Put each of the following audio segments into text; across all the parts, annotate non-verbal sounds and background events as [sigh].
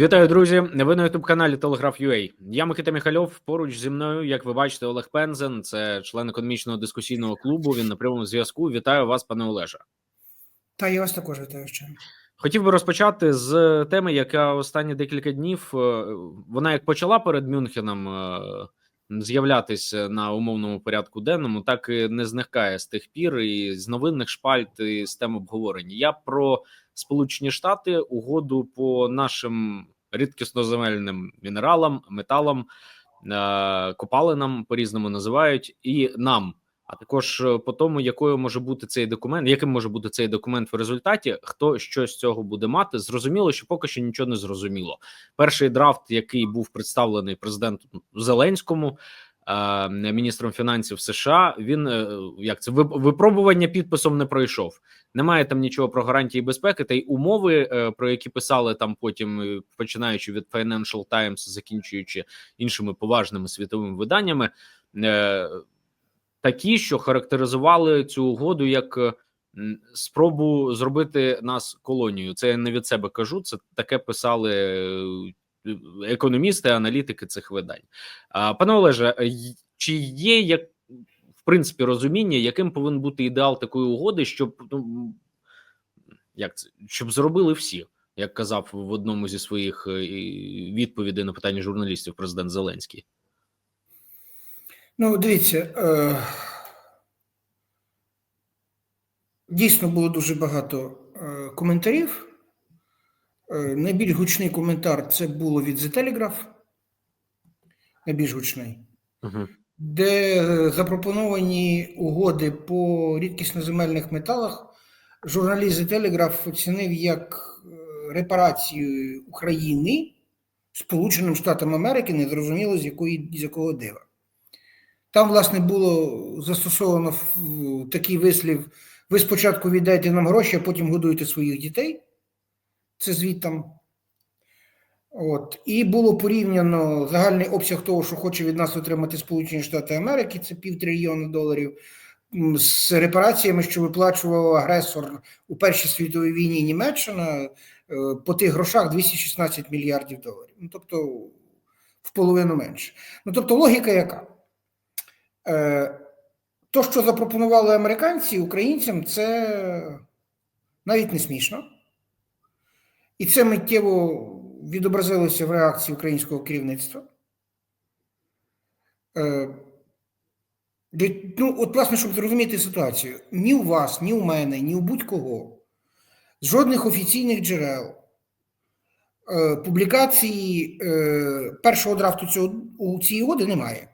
Вітаю, друзі! Ви на youtube каналі Telegraph.ua. Я Микита Михальов. Поруч зі мною, як ви бачите, Олег Пензен, це член економічного дискусійного клубу. Він на прямому зв'язку. Вітаю вас, пане Олеже. Та я вас також вітаю ще. Хотів би розпочати з теми, яка останні декілька днів е, вона як почала перед Мюнхеном е, з'являтися на умовному порядку денному, так і не зникає з тих пір і з новинних шпальт і з тем обговорення. Я про Сполучені Штати угоду по нашим рідкісноземельним мінералам, металам, е, копалинам по різному називають, і нам. А також е, по тому, якою може бути цей документ, яким може бути цей документ в результаті, хто що з цього буде мати, зрозуміло, що поки що нічого не зрозуміло. Перший драфт, який був представлений президентом Зеленському, міністром фінансів США, він е, як це випробування підписом не пройшов. Немає там нічого про гарантії безпеки та й умови, е, про які писали там потім, е, починаючи від Financial Times, закінчуючи іншими поважними світовими виданнями. е, такі, що характеризували цю угоду як е, спробу зробити нас колонією. Це я не від себе кажу. Це таке писали е, економісти, аналітики цих видань. Пане Олеже, чи є як в принципі розуміння, яким повинен бути ідеал такої угоди, щоб ну як це щоб зробили всі, як казав в одному зі своїх е, відповідей на питання журналістів президент Зеленський. Ну, дивіться, е, дійсно було дуже багато е, коментарів. Е, найбільш гучний коментар це було від The Telegraph. Найбільш гучний, Угу. де е, запропоновані угоди по рідкісноземельних металах. Журналіст The Telegraph оцінив як е, репарацію України Сполученим Штатам Америки, незрозуміло з якої з якого дива. Там, власне, було застосовано такий вислів: ви спочатку віддайте нам гроші, а потім годуйте своїх дітей. Це звідтам. От. І було порівняно загальний обсяг того, що хоче від нас отримати Сполучені Штати Америки, це півтрильйона доларів, з репараціями, що виплачував агресор у Першій світовій війні Німеччина е, по тих грошах 216 мільярдів доларів. Ну, тобто в половину менше. Ну, тобто, логіка яка? Е, То, що запропонували американці українцям, це навіть не смішно. І це миттєво відобразилося в реакції українського керівництва. Е, Ну, от, власне, щоб зрозуміти ситуацію, ні у вас, ні у мене, ні у будь-кого, з жодних офіційних джерел, е, публікації е, першого драфту цього, цій угоди немає.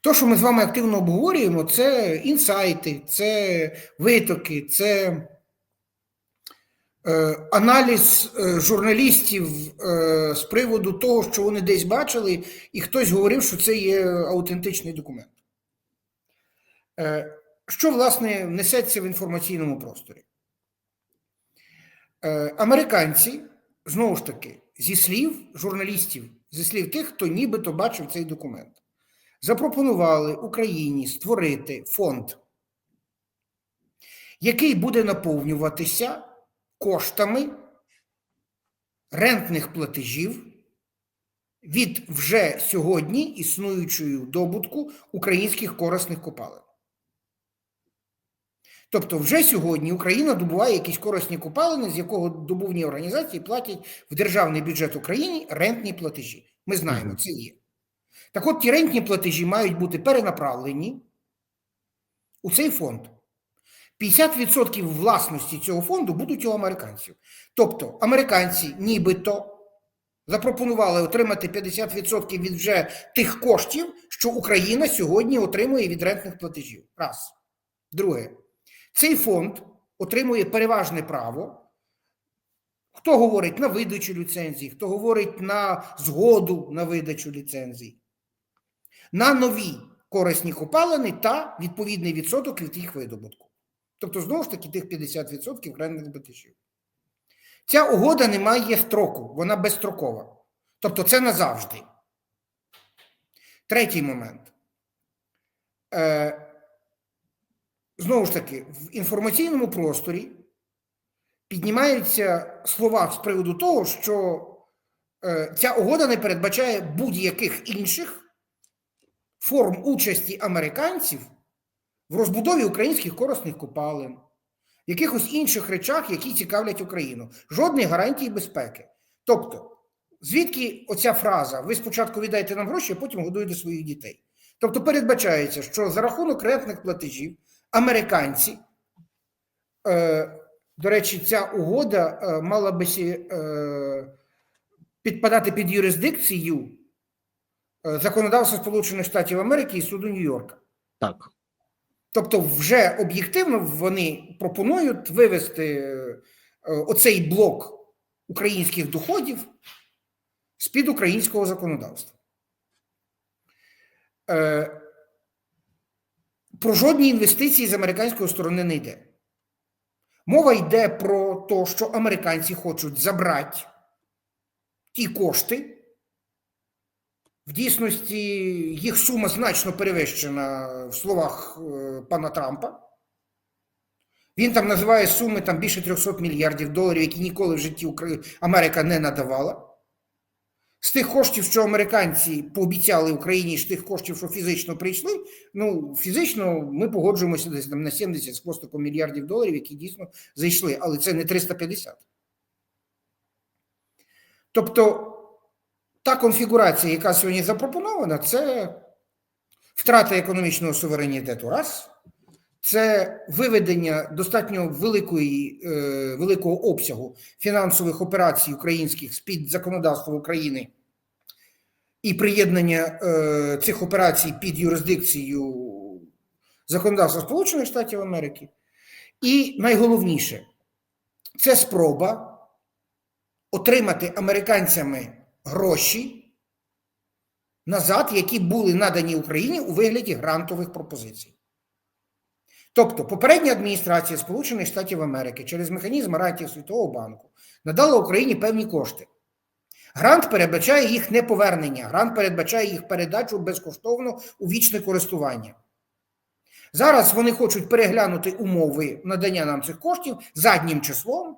То, що ми з вами активно обговорюємо, це інсайти, це витоки, це аналіз е, журналістів е, з приводу того, що вони десь бачили, і хтось говорив, що це є аутентичний документ. Е, що, власне, несеться в інформаційному просторі? Е, американці, знову ж таки, зі слів журналістів, зі слів тих, хто нібито бачив цей документ запропонували Україні створити фонд, який буде наповнюватися коштами рентних платежів від вже сьогодні існуючої добутку українських корисних копалин. Тобто, вже сьогодні Україна добуває якісь корисні копалини, з якого добувні організації платять в державний бюджет України рентні платежі. Ми знаємо, це є. Так от ті рентні платежі мають бути перенаправлені у цей фонд. 50% власності цього фонду будуть у американців. Тобто американці нібито запропонували отримати 50% від вже тих коштів, що Україна сьогодні отримує від рентних платежів. Раз. Друге, цей фонд отримує переважне право. Хто говорить на видачу ліцензій, хто говорить на згоду на видачу ліцензій, на нові корисні копалини та відповідний відсоток від їх видобутку. Тобто, знову ж таки, тих 50% рентних платежів. Ця угода не має строку, вона безстрокова. Тобто, це назавжди. Третій момент. Е, знову ж таки, в інформаційному просторі піднімаються слова з приводу того, що е, ця угода не передбачає будь-яких інших форм участі американців в розбудові українських корисних копалин, в якихось інших речах, які цікавлять Україну. Жодних гарантій безпеки. Тобто, звідки оця фраза: ви спочатку віддайте нам гроші, а потім годуєте своїх дітей. Тобто передбачається, що за рахунок рентних платежів американці, е, до речі, ця угода е, мала би е, підпадати під юрисдикцію е, законодавства Сполучених Штатів Америки і суду Нью-Йорка. Так. Тобто, вже об'єктивно вони пропонують вивести е, оцей блок українських доходів з-під українського законодавства. Е, Про жодні інвестиції з американської сторони не йде. Мова йде про те, що американці хочуть забрати ті кошти. В дійсності їх сума значно перевищена в словах е, пана Трампа. Він там називає суми там більше 300 мільярдів доларів, які ніколи в житті Америка не надавала. З тих коштів, що американці пообіцяли Україні, з тих коштів, що фізично прийшли, ну фізично ми погоджуємося десь там на 70 з хвостиком мільярдів доларів, які дійсно зайшли, але це не 350. Тобто та конфігурація, яка сьогодні запропонована, це втрата економічного суверенітету. Раз, це виведення достатньо великої, е, великого обсягу фінансових операцій українських з-під законодавства України і приєднання е, цих операцій під юрисдикцію законодавства Сполучених Штатів Америки. І найголовніше, це спроба отримати американцями гроші назад, які були надані Україні у вигляді грантових пропозицій. Тобто, попередня адміністрація Сполучених Штатів Америки через механізм гарантії Світового банку надала Україні певні кошти. Грант передбачає їх неповернення, грант передбачає їх передачу безкоштовно у вічне користування. Зараз вони хочуть переглянути умови надання нам цих коштів заднім числом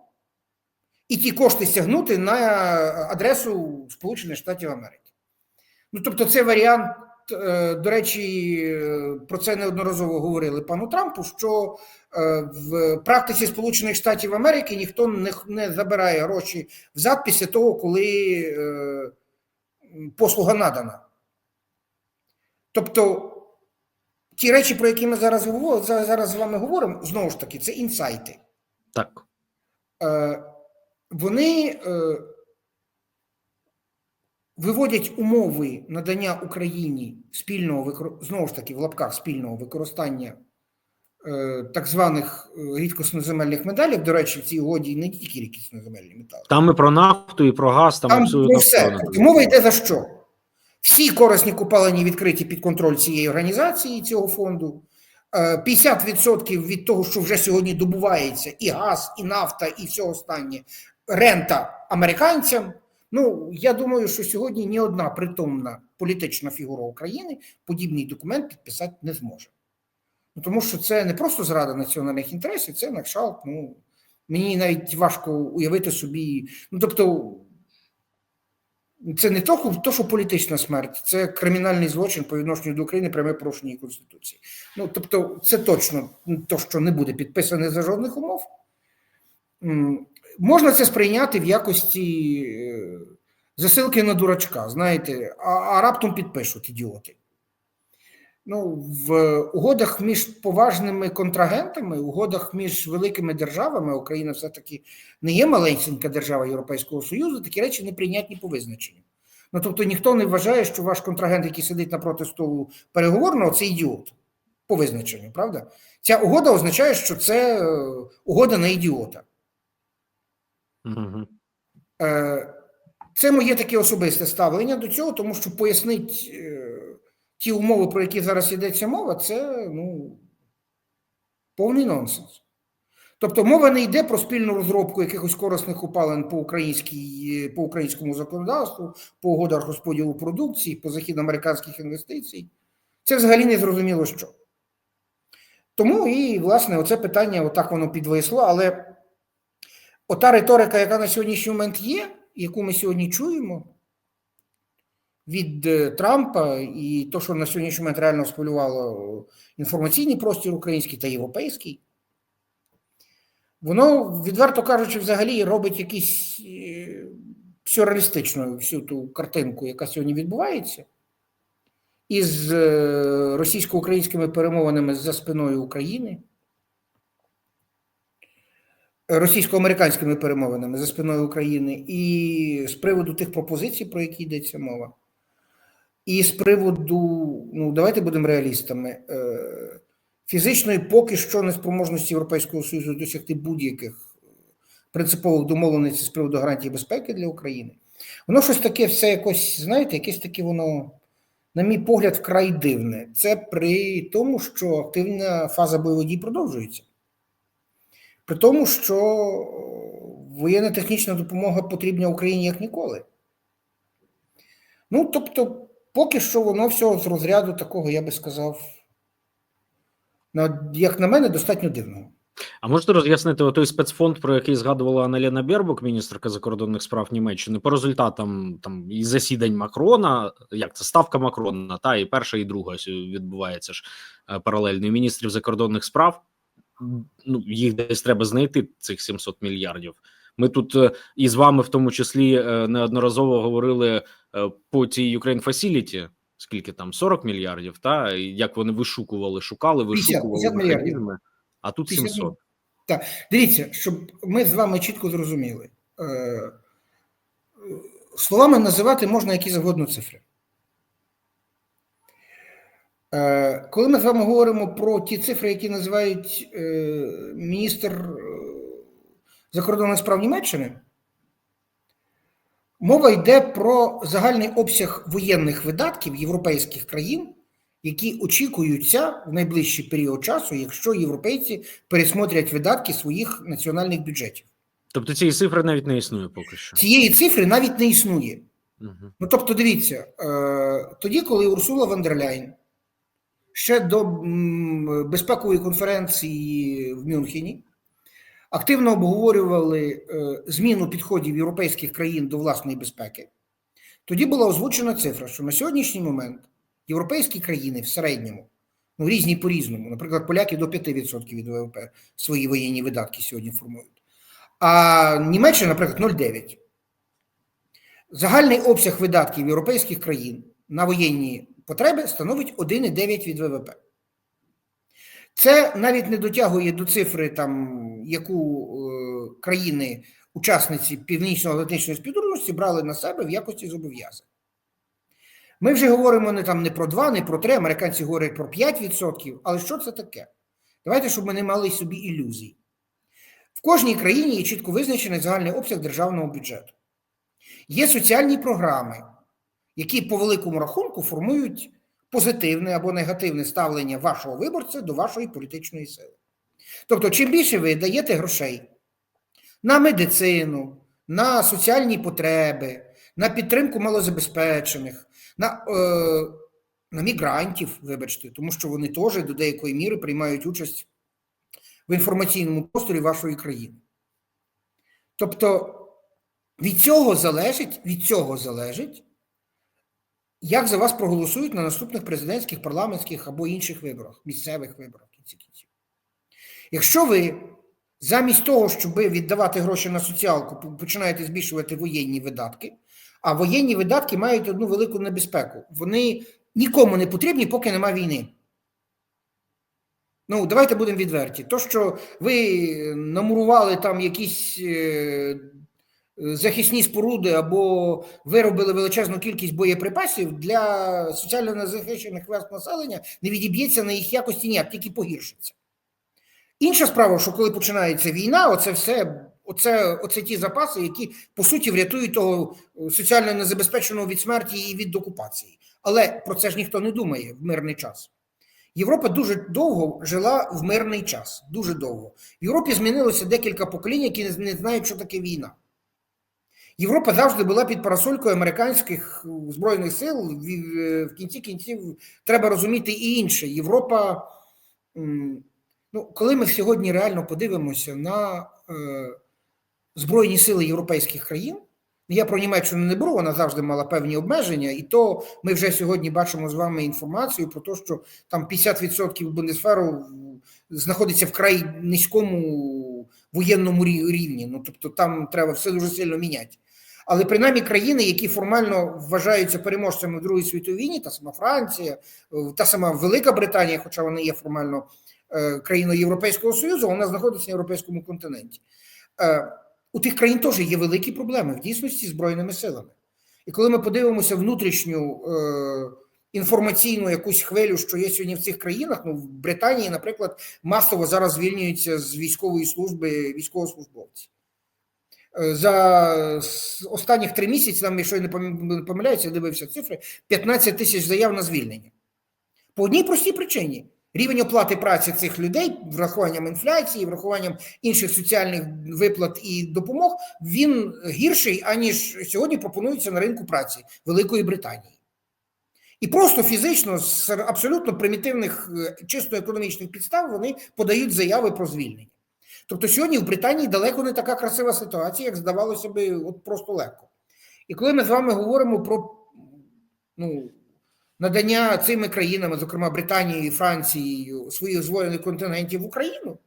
і ті кошти стягнути на адресу Сполучених Штатів Америки. Ну, тобто, це варіант, е, до речі, про це неодноразово говорили пану Трампу, що е, в практиці Сполучених Штатів Америки ніхто не, не забирає гроші взад після того, коли е, послуга надана. Тобто, ті речі, про які ми зараз зараз з вами говоримо, знову ж таки, це інсайти. Так. Е, вони е, виводять умови надання Україні спільного знову ж таки в лапках спільного використання е, так званих е, рідкосноземельних медалів. До речі, в цій угоді не тільки рідкосноземельні метали. Там і про нафту, і про газ, там, Там абсолютно все. все. Тобто мова йде за що? Всі корисні купалені відкриті під контроль цієї організації, цього фонду. Е, 50% від того, що вже сьогодні добувається, і газ, і нафта, і все останнє, рента американцям. Ну, я думаю, що сьогодні ні одна притомна політична фігура України подібний документ підписати не зможе. Ну, тому що це не просто зрада національних інтересів, це на кшталт, ну, мені навіть важко уявити собі. Ну, тобто, це не то, то, що політична смерть, це кримінальний злочин по відношенню до України, пряме порушення Конституції. Ну, тобто, це точно то, що не буде підписане за жодних умов. Можна це сприйняти в якості е, засилки на дурачка, знаєте, а, а раптом підпишуть ідіоти. Ну, в угодах між поважними контрагентами, угодах між великими державами, Україна все-таки не є маленька держава Європейського Союзу, такі речі неприйнятні по визначенню. Ну тобто ніхто не вважає, що ваш контрагент, який сидить напроти столу переговорного, це ідіот по визначенню, правда? Ця угода означає, що це е, угода на ідіота. Е, Це моє таке особисте ставлення до цього, тому що пояснить е, ті умови, про які зараз йдеться мова, це ну, повний нонсенс. Тобто мова не йде про спільну розробку якихось корисних опалин по, по українському законодавству, по угодах розподілу продукції, по західноамериканських інвестицій. Це взагалі не зрозуміло що. Тому і, власне, оце питання отак воно підвисло, але ота риторика, яка на сьогоднішній момент є, яку ми сьогодні чуємо, від е, Трампа і то, що на сьогоднішній момент реально схвилювало інформаційний простір український та європейський, воно, відверто кажучи, взагалі робить якісь е, сюрреалістичною всю ту картинку, яка сьогодні відбувається, із е, російсько-українськими перемовинами за спиною України, російсько-американськими перемовинами за спиною України, і з приводу тих пропозицій, про які йдеться мова. І з приводу, ну давайте будемо реалістами, е, фізичної поки що неспроможності Європейського Союзу досягти будь-яких принципових домовленостей з приводу гарантії безпеки для України. Воно щось таке, все якось, знаєте, якесь таке воно, на мій погляд, вкрай дивне. Це при тому, що активна фаза бойових дій продовжується. При тому, що воєнна технічна допомога потрібна Україні як ніколи. Ну, тобто, поки що воно все з розряду такого, я би сказав, як на мене, достатньо дивного. А можете роз'яснити той спецфонд, про який згадувала Аналіна Бербук, міністерка закордонних справ Німеччини, по результатам там і засідань Макрона, як це ставка Макрона, та і перша, і друга відбувається ж е, паралельно і міністрів закордонних справ. Ну їх десь треба знайти цих 700 мільярдів. Ми тут е, і з вами, в тому числі, е, неодноразово говорили е, по цій Ukraine Facility, скільки там 40 мільярдів, та як вони вишукували, шукали, вишукували 50 мільярдів. механізми, а тут 50 700. Так, дивіться, щоб ми з вами чітко зрозуміли. Словами називати можна які завгодно цифри. Е, Коли ми з вами говоримо про ті цифри, які називають е, міністр е, закордонних справ Німеччини, мова йде про загальний обсяг воєнних видатків європейських країн, які очікуються в найближчий період часу, якщо європейці пересмотрять видатки своїх національних бюджетів. Тобто цієї цифри навіть не існує поки що. Цієї цифри навіть не існує. Угу. Ну тобто, дивіться, тоді, коли Урсула фон дер Ляйн ще до безпекової конференції в Мюнхені активно обговорювали е, зміну підходів європейських країн до власної безпеки, тоді була озвучена цифра, що на сьогоднішній момент європейські країни в середньому, ну різні по-різному, наприклад, поляки до 5% від ВВП свої воєнні видатки сьогодні формують. А Німеччина, наприклад, 0,9%. Загальний обсяг видатків європейських країн на воєнні потреби становить 1,9 від ВВП. Це навіть не дотягує до цифри, там, яку е, країни, учасниці Північно-Атлантичної співдружності брали на себе в якості зобов'язань. Ми вже говоримо не там не про 2, не про 3, американці говорять про 5%. Але що це таке? Давайте, щоб ми не мали собі ілюзій. В кожній країні є чітко визначений загальний обсяг державного бюджету. Є соціальні програми, які по великому рахунку формують позитивне або негативне ставлення вашого виборця до вашої політичної сили. Тобто, чим більше ви даєте грошей на медицину, на соціальні потреби, на підтримку малозабезпечених, на, е, на мігрантів, вибачте, тому що вони теж до деякої міри приймають участь в інформаційному просторі вашої країни. Тобто від цього залежить, від цього залежить, як за вас проголосують на наступних президентських, парламентських або інших виборах, місцевих виборах кінці кінців. Якщо ви замість того, щоб віддавати гроші на соціалку, починаєте збільшувати воєнні видатки, а воєнні видатки мають одну велику небезпеку. Вони нікому не потрібні, поки нема війни. Ну, давайте будемо відверті. То, що ви намурували там якісь е, захисні споруди або виробили величезну кількість боєприпасів для соціально незахищених верст населення, не відіб'ється на їх якості ніяк, тільки погіршиться. Інша справа, що коли починається війна, оце все, оце, оце ті запаси, які по суті врятують того соціально незабезпеченого від смерті і від окупації. Але про це ж ніхто не думає в мирний час. Європа дуже довго жила в мирний час. Дуже довго. В Європі змінилося декілька поколінь, які не знають, що таке війна. Європа завжди була під парасолькою американських збройних сил. В кінці кінців треба розуміти і інше. Європа, ну, коли ми сьогодні реально подивимося на е, Збройні сили європейських країн, Я про Німеччину не беру, вона завжди мала певні обмеження, і то ми вже сьогодні бачимо з вами інформацію про те, що там 50% Бундесферу знаходиться в край низькому воєнному рі- рівні. Ну тобто там треба все дуже сильно міняти. Але принаймні країни, які формально вважаються переможцями в Другій світовій та сама Франція, е, та сама Велика Британія, хоча вона є формально е, країною Європейського Союзу, вона знаходиться на європейському континенті. Е, У тих країн теж є великі проблеми в дійсності збройними силами. І коли ми подивимося внутрішню інформаційну якусь хвилю, що є сьогодні в цих країнах, ну в Британії, наприклад, масово зараз звільнюються з військової служби військовослужбовці. Е, За останніх три місяці, там, якщо я не пом- помиляюся, я дивився цифри, 15 тисяч заяв на звільнення. По одній простій причині. Рівень оплати праці цих людей, врахуванням інфляції, врахуванням інших соціальних виплат і допомог, він гірший, аніж сьогодні пропонується на ринку праці Великої Британії. І просто фізично з абсолютно примітивних, е, чисто економічних підстав вони подають заяви про звільнення. Тобто сьогодні в Британії далеко не така красива ситуація, як здавалося би, от просто легко. І коли ми з вами говоримо про ну, надання цими країнами, зокрема Британією і Францією, своїх збройних контингентів в Україну,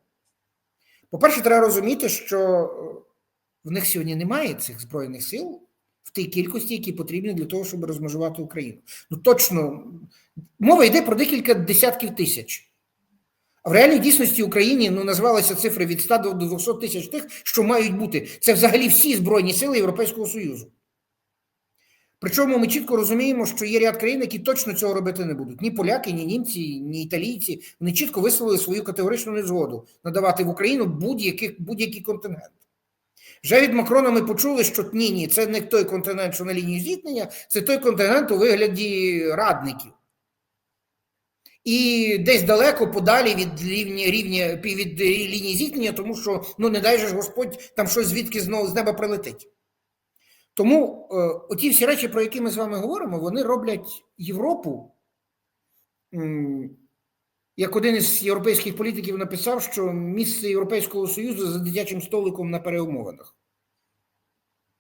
по-перше, треба розуміти, що е, в них сьогодні немає цих збройних сил в тій кількості, які потрібні для того, щоб розмежувати Україну. Ну точно мова йде про декілька десятків тисяч. В реальній дійсності Україні ну назвалися цифри від 100 до 200 тисяч тих, що мають бути. Це взагалі всі збройні сили Європейського Союзу. Причому ми чітко розуміємо, що є ряд країн, які точно цього робити не будуть. Ні поляки, ні німці, ні італійці. Вони чітко висловили свою категоричну незгоду надавати в Україну будь-який будь-який контингент. Вже від Макрона ми почули, що ні, ні, це не той континент, що на лінії зіткнення, це той континент у вигляді радників. І десь далеко подалі від рівня, рівня від лінії зіткнення, тому що ну не дай же Господь там щось звідки знову з неба прилетить. Тому е, оті всі речі, про які ми з вами говоримо, вони роблять Європу. Як один із європейських політиків написав, що місце Європейського Союзу за дитячим столиком на переумовинах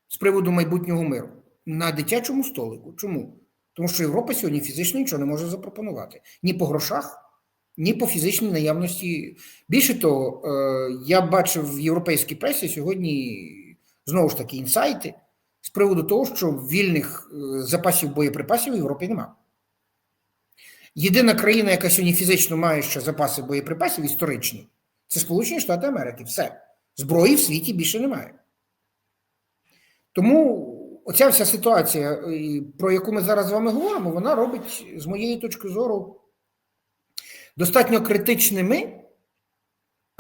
з приводу майбутнього миру. На дитячому столику. Чому? Тому що Європа сьогодні фізично нічого не може запропонувати ні по грошах, ні по фізичній наявності. Більше того, е, я бачив в європейській пресі сьогодні знову ж таки інсайти з приводу того, що вільних е, запасів боєприпасів в Європі немає. Єдина країна, яка сьогодні фізично має ще запаси боєприпасів історичні, це Сполучені Штати Америки. Все. Зброї в світі більше немає. Тому оця вся ситуація, е, про яку ми зараз з вами говоримо, вона робить, з моєї точки зору, достатньо критичними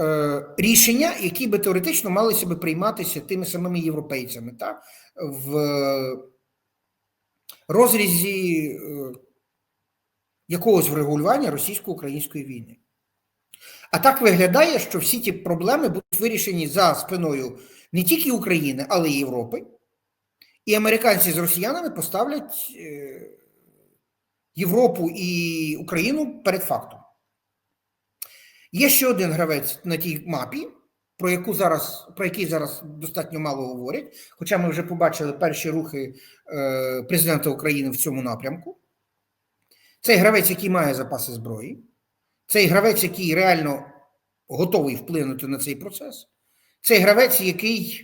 е, рішення, які би теоретично малися би прийматися тими самими європейцями, та, в розрізі е, якогось врегулювання російсько-української війни. А так виглядає, що всі ті проблеми будуть вирішені за спиною не тільки України, але й Європи. І американці з росіянами поставлять е, Європу і Україну перед фактом. Є ще один гравець на тій мапі, про яку зараз, про який зараз достатньо мало говорять, хоча ми вже побачили перші рухи е, президента України в цьому напрямку. Цей гравець, який має запаси зброї, цей гравець, який реально готовий вплинути на цей процес, цей гравець, який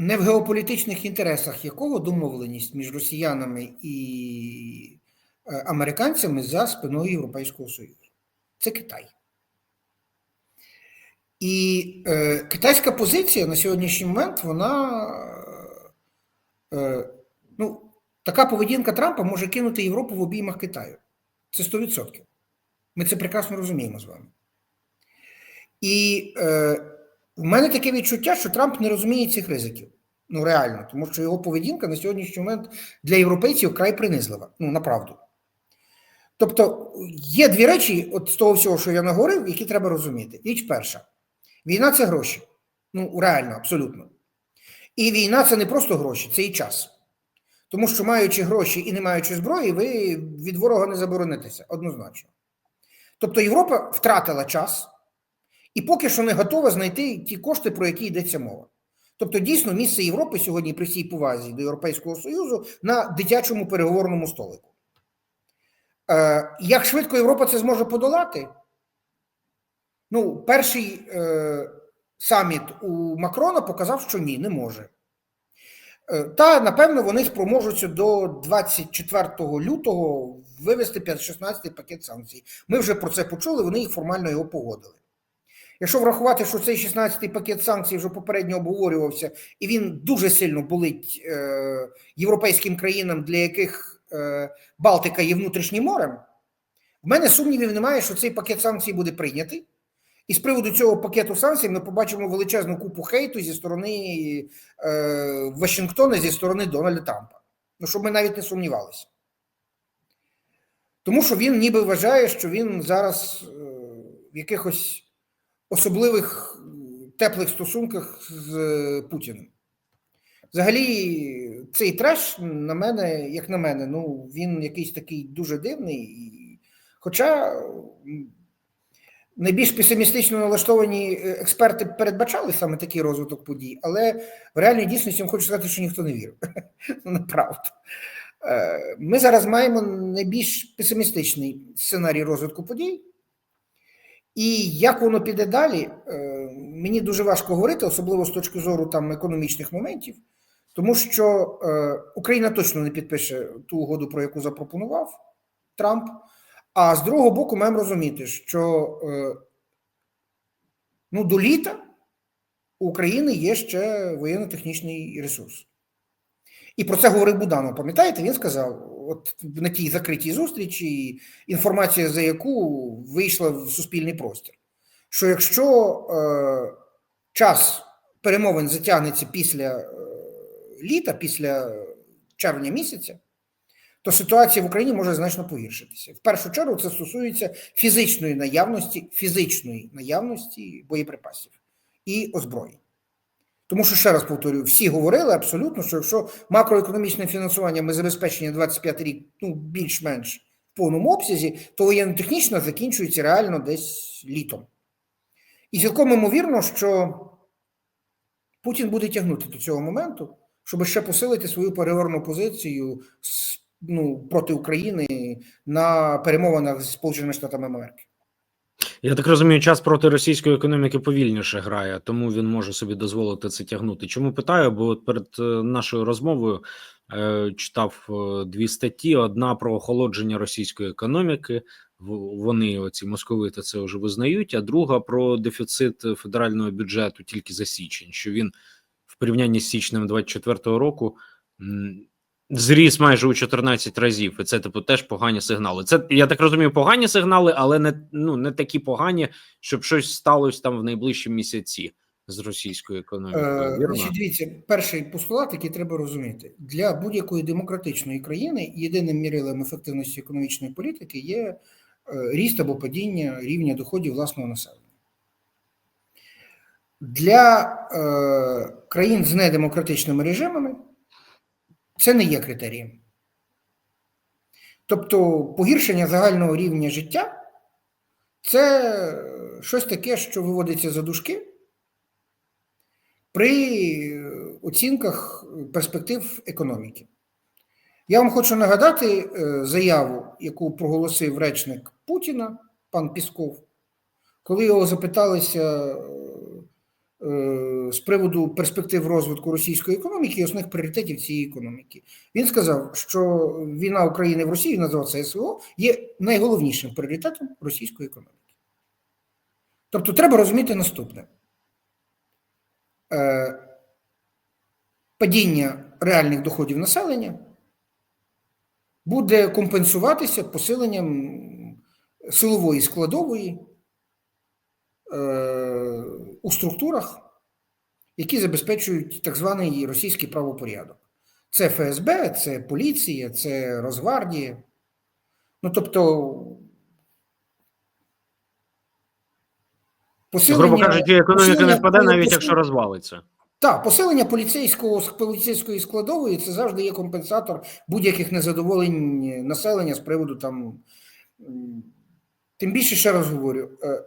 не в геополітичних інтересах якого домовленість між росіянами і е, американцями за спиною Європейського Союзу. Це Китай. І е, китайська позиція на сьогоднішній момент, вона е, ну, така поведінка Трампа може кинути Європу в обіймах Китаю. Це 100%. Ми це прекрасно розуміємо з вами. І е, в мене таке відчуття, що Трамп не розуміє цих ризиків. Ну, реально, тому що його поведінка на сьогоднішній момент для європейців край принизлива. Ну, направду. Тобто, є дві речі, от з того всього, що я наговорив, які треба розуміти. Річ перша: війна це гроші. Ну, реально, абсолютно. І війна це не просто гроші, це і час. Тому що, маючи гроші і не маючи зброї, ви від ворога не заборонитеся однозначно. Тобто Європа втратила час і поки що не готова знайти ті кошти, про які йдеться мова. Тобто, дійсно, місце Європи сьогодні при всій повазі до Європейського Союзу на дитячому переговорному столику. Е, як швидко Європа це зможе подолати? Ну, перший е, саміт у Макрона показав, що ні, не може. Е, Та напевно вони спроможуться до 24 лютого вивести 16 пакет санкцій. Ми вже про це почули, вони їх формально його погодили. Якщо врахувати, що цей 16-й пакет санкцій вже попередньо обговорювався, і він дуже сильно болить е, європейським країнам, для яких е, Балтика є внутрішнім морем, в мене сумнівів немає, що цей пакет санкцій буде прийнятий. І з приводу цього пакету санкцій ми побачимо величезну купу хейту зі сторони е, Вашингтона, зі сторони Дональда Трампа. Ну, щоб ми навіть не сумнівалися. Тому що він ніби вважає, що він зараз е, в якихось особливих теплих стосунках з е, Путіним. Взагалі, цей треш на мене, як на мене, ну він якийсь такий дуже дивний. Хоча найбільш песимістично налаштовані е, експерти передбачали саме такий розвиток подій, але в реальній дійсності хочу сказати, що ніхто не вірив. [laughs] Ну, Направду. Е, Ми зараз маємо найбільш песимістичний сценарій розвитку подій. І як воно піде далі, е, мені дуже важко говорити, особливо з точки зору там економічних моментів, тому що е, Україна точно не підпише ту угоду, про яку запропонував Трамп. А з другого боку, маємо розуміти, що е, ну, до літа у України є ще воєнно-технічний ресурс. І про це говорив Буданов. Пам'ятаєте, він сказав: от на тій закритій зустрічі, інформація за яку вийшла в суспільний простір, що якщо е, час перемовин затягнеться після е, літа, після червня місяця, то ситуація в Україні може значно погіршитися. В першу чергу це стосується фізичної наявності, фізичної наявності боєприпасів і озброєнь. Тому що, ще раз повторюю, всі говорили абсолютно, що якщо макроекономічне фінансування ми забезпечені 25 рік ну, більш-менш в повному обсязі, то воєнно-технічно закінчується реально десь літом. І цілком ймовірно, що Путін буде тягнути до цього моменту, щоб ще посилити свою переговорну позицію ну, проти України на перемовинах з Сполученими Штатами Америки. Я так розумію, час проти російської економіки повільніше грає, тому він може собі дозволити це тягнути. Чому питаю? Бо от перед е, нашою розмовою е, читав е, дві статті: одна про охолодження російської економіки. Вони оці московити це вже визнають. А друга про дефіцит федерального бюджету тільки за січень, що він в порівнянні з січнем 24-го року зріс майже у 14 разів, і це типу теж погані сигнали. Це я так розумію, погані сигнали, але не ну не такі погані, щоб щось сталося там в найближчі місяці з російською економікою. Е, дивіться, перший постулат, який треба розуміти, для будь-якої демократичної країни єдиним мірилом ефективності економічної політики є е, ріст або падіння рівня доходів власного населення. Для е, країн з недемократичними режимами це не є критерієм. Тобто погіршення загального рівня життя це щось таке, що виводиться за дужки при оцінках перспектив економіки. Я вам хочу нагадати е, заяву, яку проголосив речник Путіна, пан Пісков, коли його запиталися з приводу перспектив розвитку російської економіки і основних пріоритетів цієї економіки. Він сказав, що війна України в Росії, назвав це СВО, є найголовнішим пріоритетом російської економіки. Тобто треба розуміти наступне. Е, падіння реальних доходів населення буде компенсуватися посиленням силової складової у структурах, які забезпечують так званий російський правопорядок. Це ФСБ, це поліція, це Росгвардія. Ну, тобто, Грубо кажучи, економіка не посилення- впаде, навіть посилення- якщо розвалиться. Так, посилення поліцейського поліцейської складової це завжди є компенсатор будь-яких незадоволень населення з приводу там. Тим більше ще раз говорю: е,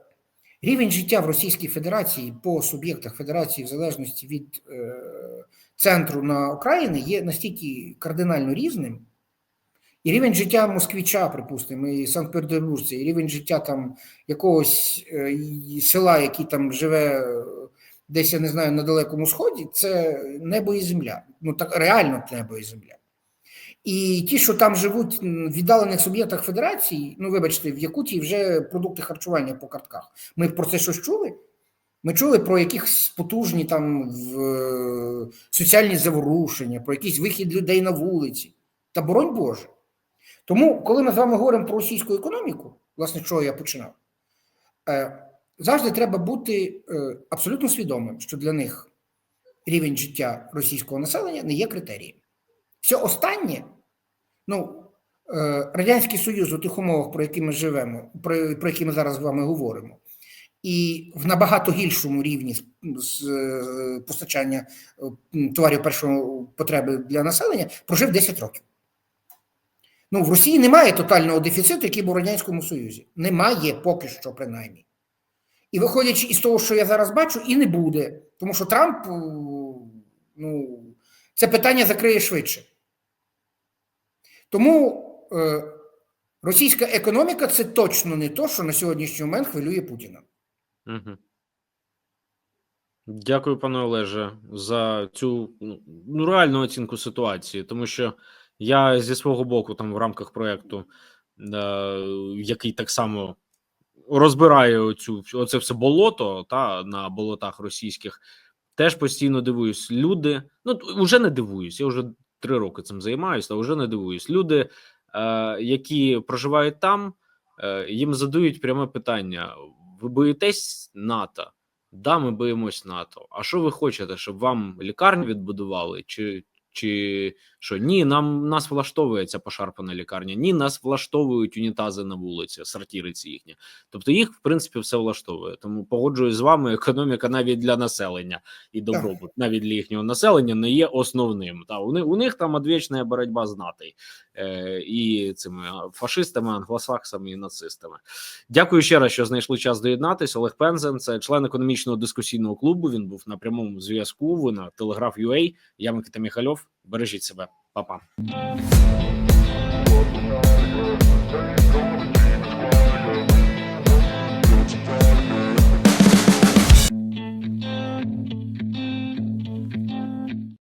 Рівень життя в Російській Федерації по суб'єктах Федерації, в залежності від е, центру на Україні, є настільки кардинально різним. І рівень життя москвича, припустимо, і Санкт-Петербуржця, і рівень життя там якогось е, села, який там живе е, десь, я не знаю, на далекому сході, це небо і земля. Ну так реально небо і земля. І ті, що там живуть в віддалених суб'єктах Федерації, ну вибачте, в Якутії вже продукти харчування по картках. Ми про це щось чули? Ми чули про якісь потужні там в, е, соціальні заворушення, про якийсь вихід людей на вулиці. Та боронь Боже. Тому, коли ми з вами говоримо про російську економіку, власне, чого я починав, е, завжди треба бути е, абсолютно свідомим, що для них рівень життя російського населення не є критерієм. Все останнє, ну, е, Радянський Союз у тих умовах, про які ми живемо, про, про які ми зараз з вами говоримо, і в набагато гіршому рівні з, е, постачання е, товарів першої потреби для населення, прожив 10 років. Ну, в Росії немає тотального дефіциту, який був у Радянському Союзі. Немає поки що, принаймні. І виходячи із того, що я зараз бачу, і не буде. Тому що Трамп, ну, це питання закриє швидше. Тому е, російська економіка це точно не то, що на сьогоднішній момент хвилює Путіна. Угу. Дякую, пане Олеже, за цю ну, ну, реальну оцінку ситуації, тому що я зі свого боку, там в рамках проєкту, е, який так само розбирає оцю, оце все болото та на болотах російських, теж постійно дивуюсь. Люди, ну вже не дивуюсь, я вже три роки цим займаюся, а вже не дивуюсь. Люди, е, які проживають там, е, їм задають пряме питання: ви боїтесь НАТО? Да, ми боїмось НАТО. А що ви хочете, щоб вам лікарню відбудували? Чи, чи що? Ні, нам нас влаштовує ця пошарпана лікарня. Ні, нас влаштовують унітази на вулиці, сортири ці їхні. Тобто їх, в принципі, все влаштовує. Тому погоджуюсь з вами, економіка навіть для населення і добробут, навіть для їхнього населення не є основним. Та у них, у них там одвічна боротьба з НАТО е, і цими фашистами, англосаксами і нацистами. Дякую ще раз, що знайшли час доєднатися. Олег Пензен, це член економічного дискусійного клубу. Він був на прямому зв'язку. Ви на Телеграф UA. Я Микита Міхальов. Бережіть себе, Па-па.